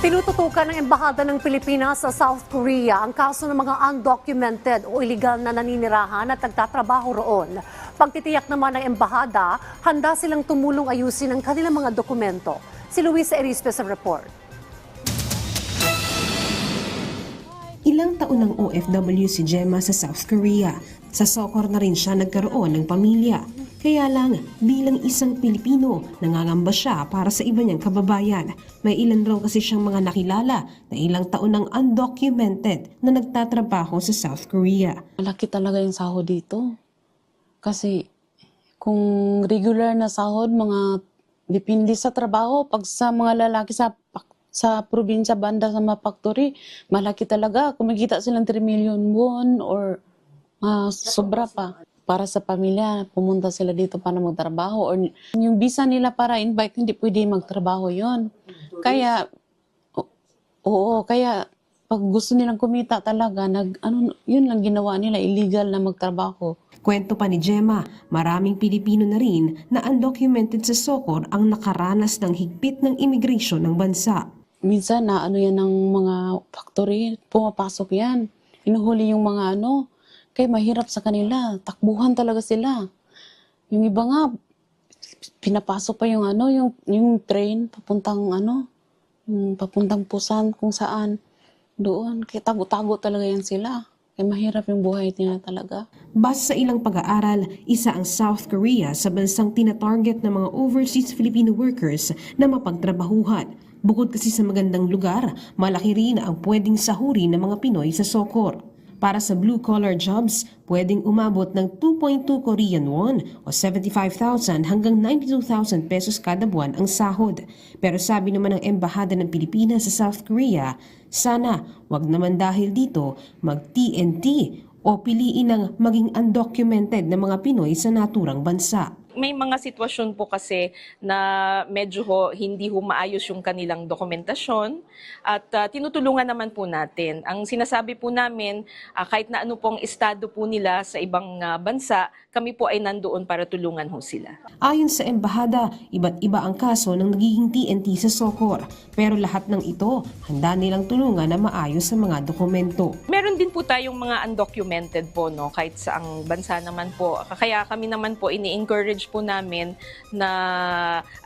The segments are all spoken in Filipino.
Tinututukan ng Embahada ng Pilipinas sa South Korea ang kaso ng mga undocumented o illegal na naninirahan at nagtatrabaho roon. Pagtitiyak naman ng Embahada, handa silang tumulong ayusin ang kanilang mga dokumento. Si Luisa Erispe sa report. Ilang taon ng OFW si Gemma sa South Korea. Sa Sokor na rin siya nagkaroon ng pamilya. Kaya lang, bilang isang Pilipino, nangangamba siya para sa iba niyang kababayan. May ilan raw kasi siyang mga nakilala na ilang taon ng undocumented na nagtatrabaho sa South Korea. Malaki talaga yung sahod dito. Kasi kung regular na sahod, mga depende sa trabaho. Pag sa mga lalaki sa sa probinsya banda sa mga factory, malaki talaga. Kumikita silang 3 million won or ah, sobra pa. Para sa pamilya, pumunta sila dito para magtrabaho. Or yung visa nila para invite, hindi pwede magtrabaho yon Kaya, oo, kaya pag gusto nilang kumita talaga, nag, ano, yun lang ginawa nila, illegal na magtrabaho. Kwento pa ni Gemma, maraming Pilipino na rin na undocumented sa Sokor ang nakaranas ng higpit ng immigration ng bansa. Minsan na ano yan ng mga factory, pumapasok yan. Inuhuli yung mga ano, kaya mahirap sa kanila. Takbuhan talaga sila. Yung iba nga, pinapasok pa yung ano, yung, yung train papuntang ano, yung papuntang Pusan kung saan. Doon, kaya tago-tago talaga yan sila. Kaya mahirap yung buhay nila talaga. Base sa ilang pag-aaral, isa ang South Korea sa bansang tinatarget ng mga overseas Filipino workers na mapagtrabahuhan. Bukod kasi sa magandang lugar, malaki rin ang pwedeng sahuri ng mga Pinoy sa Sokor. Para sa blue-collar jobs, pwedeng umabot ng 2.2 Korean won o 75,000 hanggang 92,000 pesos kada buwan ang sahod. Pero sabi naman ng Embahada ng Pilipinas sa South Korea, sana wag naman dahil dito mag-TNT o piliin ng maging undocumented na mga Pinoy sa naturang bansa. May mga sitwasyon po kasi na medyo ho, hindi ho maayos yung kanilang dokumentasyon at ah, tinutulungan naman po natin. Ang sinasabi po namin, ah, kahit na ano pong estado po nila sa ibang ah, bansa, kami po ay nandoon para tulungan ho sila. Ayon sa embahada, iba't iba ang kaso ng nagiging TNT sa Sokor. Pero lahat ng ito, handa nilang tulungan na maayos sa mga dokumento. Meron din po tayong mga undocumented po, no, kahit sa ang bansa naman po. Kaya kami naman po, ini-encourage po namin na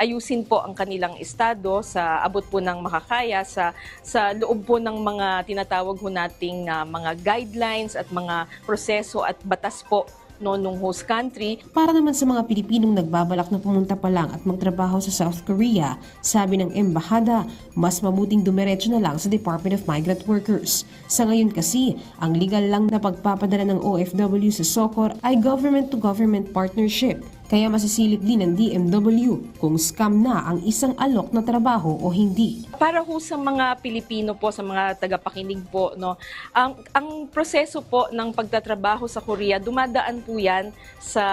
ayusin po ang kanilang estado sa abot po ng makakaya, sa, sa loob po ng mga tinatawag ho nating ah, mga guidelines at mga proseso at batas po no, nung host country. Para naman sa mga Pilipinong nagbabalak na pumunta pa lang at magtrabaho sa South Korea, sabi ng embahada, mas mabuting dumiretso na lang sa Department of Migrant Workers. Sa ngayon kasi, ang legal lang na pagpapadala ng OFW sa SOCOR ay government-to-government partnership. Kaya masisilip din ng DMW kung scam na ang isang alok na trabaho o hindi. Para ho sa mga Pilipino po, sa mga tagapakinig po, no, ang, ang proseso po ng pagtatrabaho sa Korea, dumadaan po yan sa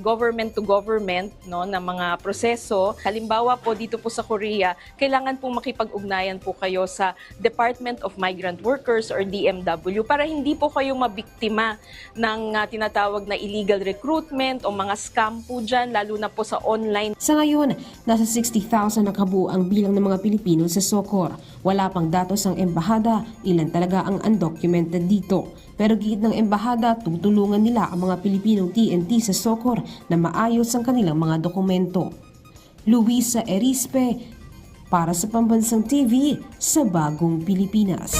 government to government no, na mga proseso. Halimbawa po dito po sa Korea, kailangan po makipag-ugnayan po kayo sa Department of Migrant Workers or DMW para hindi po kayo mabiktima ng ah, tinatawag na illegal recruitment o mga scam po dyan, lalo na po sa online Sa ngayon, nasa 60,000 na kabuo ang bilang ng mga Pilipino sa SOCOR. Wala pang datos ang embahada, ilan talaga ang undocumented dito. Pero giit ng embahada, tutulungan nila ang mga Pilipinong TNT sa SOCOR na maayos ang kanilang mga dokumento. Luisa Erispe, para sa Pambansang TV sa Bagong Pilipinas.